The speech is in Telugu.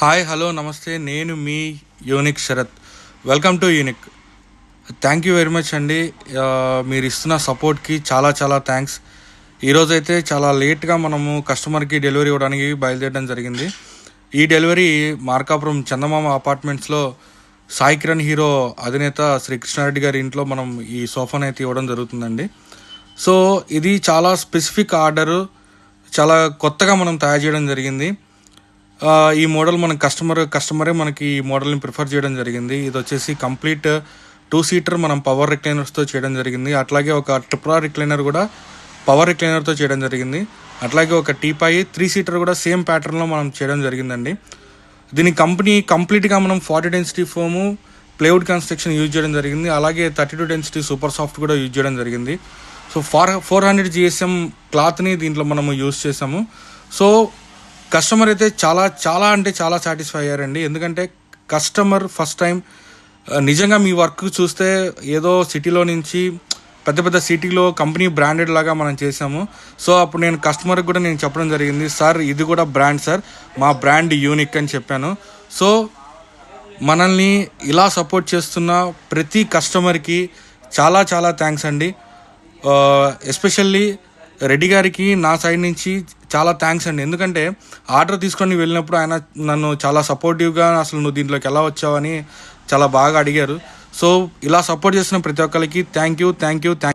హాయ్ హలో నమస్తే. నేను మీ unique Sharath welcome to unique thank you very much అండి. మీరు ఇస్తున్న సపోర్ట్కి చాలా చాలా థ్యాంక్స్ ఈరోజైతే చాలా లేట్గా మనము కస్టమర్కి డెలివరీ ఇవ్వడానికి బయలుదేరడం జరిగింది. ఈ డెలివరీ మార్కాపురం చందమామ అపార్ట్మెంట్స్లో సాయి కిరణ్ హీరో అధినేత శ్రీ కృష్ణారెడ్డి గారి ఇంట్లో మనం ఈ సోఫాని అయితే ఇవ్వడం జరుగుతుందండి. సో ఇది చాలా స్పెసిఫిక్ ఆర్డరు చాలా కొత్తగా మనం తయారు చేయడం జరిగింది. ఈ మోడల్ మన కస్టమర్ కస్టమరే మనకి ఈ మోడల్ని ప్రిఫర్ చేయడం జరిగింది. ఇది వచ్చేసి కంప్లీట్ టూ సీటర్ మనం పవర్ రిక్లైనర్స్తో చేయడం జరిగింది. అట్లాగే ఒక ట్రిప్రా రిక్లైనర్ కూడా పవర్ రిక్లైనర్తో చేయడం జరిగింది. అట్లాగే ఒక టీపాయి త్రీ సీటర్ కూడా సేమ్ ప్యాటర్న్లో మనం చేయడం జరిగిందండి. దీని కంపెనీ కంప్లీట్గా మనం forty density foam plywood construction use చేయడం జరిగింది. అలాగే thirty two density super soft కూడా యూజ్ చేయడం జరిగింది. So for four hundred GSM క్లాత్ని దీంట్లో మనము యూజ్ చేసాము సో కస్టమర్ అయితే చాలా చాలా అంటే చాలా సాటిస్ఫై అయ్యారండి. ఎందుకంటే కస్టమర్ ఫస్ట్ టైం నిజంగా మీ వర్క్ చూస్తే ఏదో సిటీలో నుంచి పెద్ద పెద్ద సిటీలో కంపెనీ బ్రాండెడ్ లాగా మనం చేసాము సో అప్పుడు నేను కస్టమర్కి కూడా నేను చెప్పడం జరిగింది సార్ ఇది కూడా బ్రాండ్ సార్. మా బ్రాండ్ యూనిక్ అని చెప్పాను. సో మనల్ని ఇలా సపోర్ట్ చేస్తున్న ప్రతి కస్టమర్కి చాలా చాలా థ్యాంక్స్ అండి. ఎస్పెషల్లీ రెడ్డి గారికి నా సైడ్ నుంచి చాలా థ్యాంక్స్ అండి. ఎందుకంటే ఆర్డర్ తీసుకొని వెళ్ళినప్పుడు ఆయన నన్ను చాలా సపోర్టివ్గా అసలు నువ్వు దీంట్లోకి ఎలా వచ్చావని చాలా బాగా అడిగారు. సో ఇలా సపోర్ట్ చేసిన ప్రతి ఒక్కరికి thank you thank you thank